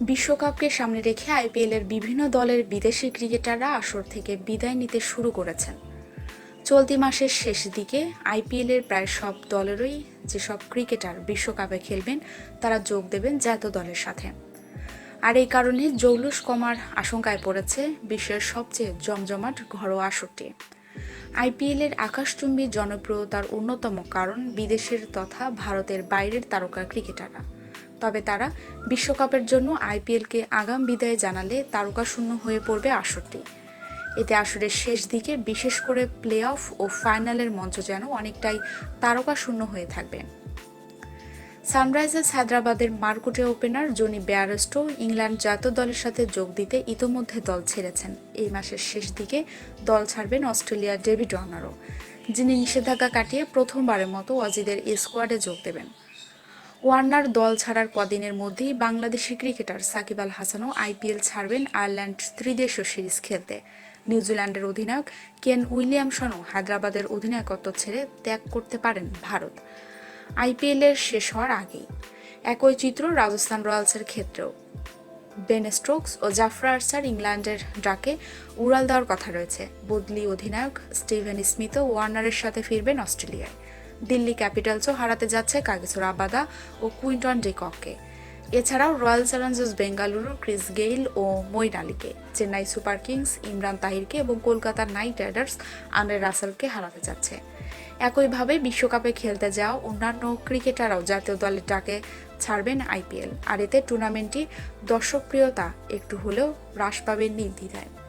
বিশ্বকাপকে সামনে রেখে আইপিএলের বিভিন্ন দলের বিদেশি ক্রিকেটাররা আসর থেকে বিদায় নিতে শুরু করেছেন। চলতি মাসের শেষ দিকে আইপিএলের প্রায় সব দলেরই যেসব ক্রিকেটার বিশ্বকাপে খেলবেন, তারা যোগ দেবেন জাতীয় দলের সাথে। আর এই কারণে জৌলুস কমার আশঙ্কায় পড়েছে বিশ্বের সবচেয়ে জমজমাট ঘরোয়া আসরটি। আইপিএলের আকাশচুম্বী জনপ্রিয়তার অন্যতম কারণ বিদেশের তথা ভারতের বাইরের তারকা ক্রিকেটাররা। তবে তারা বিশ্বকাপের জন্য আইপিএলকে আগাম বিদায় জানালে তারকা শূন্য হয়ে পড়বে আসরটি। এতে আসরের শেষ দিকে বিশেষ করে প্লে অফ ও ফাইনালের মঞ্চ যেন অনেকটাই তারকা শূন্য হয়ে থাকবে। সানরাইজার্স হায়দ্রাবাদের মার্কুটে ওপেনার জনি ব্যারেস্টো ইংল্যান্ড জাতীয় দলের সাথে যোগ দিতে ইতোমধ্যে দল ছেড়েছেন। এই মাসের শেষ দিকে দল ছাড়বেন অস্ট্রেলিয়ার ডেভিড ওয়ার্নারও, যিনি নিষেধাজ্ঞা কাটিয়ে প্রথমবারের মতো অজিদের স্কোয়াডে যোগ দেবেন। ওয়ার্নার দল ছাড়ার কদিনের মধ্যেই বাংলাদেশি ক্রিকেটার সাকিব আল হাসানও আইপিএল ছাড়বেন আয়ারল্যান্ড ত্রিদেশীয় সিরিজ খেলতে। নিউজিল্যান্ডের অধিনায়ক কেন উইলিয়ামসনও হায়দ্রাবাদের অধিনায়কত্ব ছেড়ে ত্যাগ করতে পারেন ভারত। আইপিএলের শেষ হওয়ার আগেই। একই চিত্র রাজস্থান রয়্যালসের ক্ষেত্রেও। বেন স্টোকস ও জাফরা আর্সার ইংল্যান্ডের ডাকে উড়াল দেওয়ার কথা রয়েছে। বদলি অধিনায়ক স্টিভেন স্মিথও ওয়ার্নারের সাথে ফিরবেন অস্ট্রেলিয়ায়। দিল্লি ক্যাপিটালসও হারাতে যাচ্ছে কাগিসোর আবাদা ও কুইন্টন ডেককে এছাড়াও Royal Challengers Bengaluru, Chris Gayle ও মইন আলীকে। চেন্নাই সুপার কিংস ইমরান তাহিরকে এবং কলকাতার নাইট রাইডার্স আন্দ্রে রাসেলকে হারাতে যাচ্ছে। একইভাবে বিশ্বকাপে খেলতে যাওয়া অন্যান্য ক্রিকেটাররাও জাতীয় দলের ডাকে ছাড়বেন আইপিএল। আর এতে টুর্নামেন্টটি দর্শকপ্রিয়তা একটু হলেও হ্রাস পাবে নির্দ্বিধায়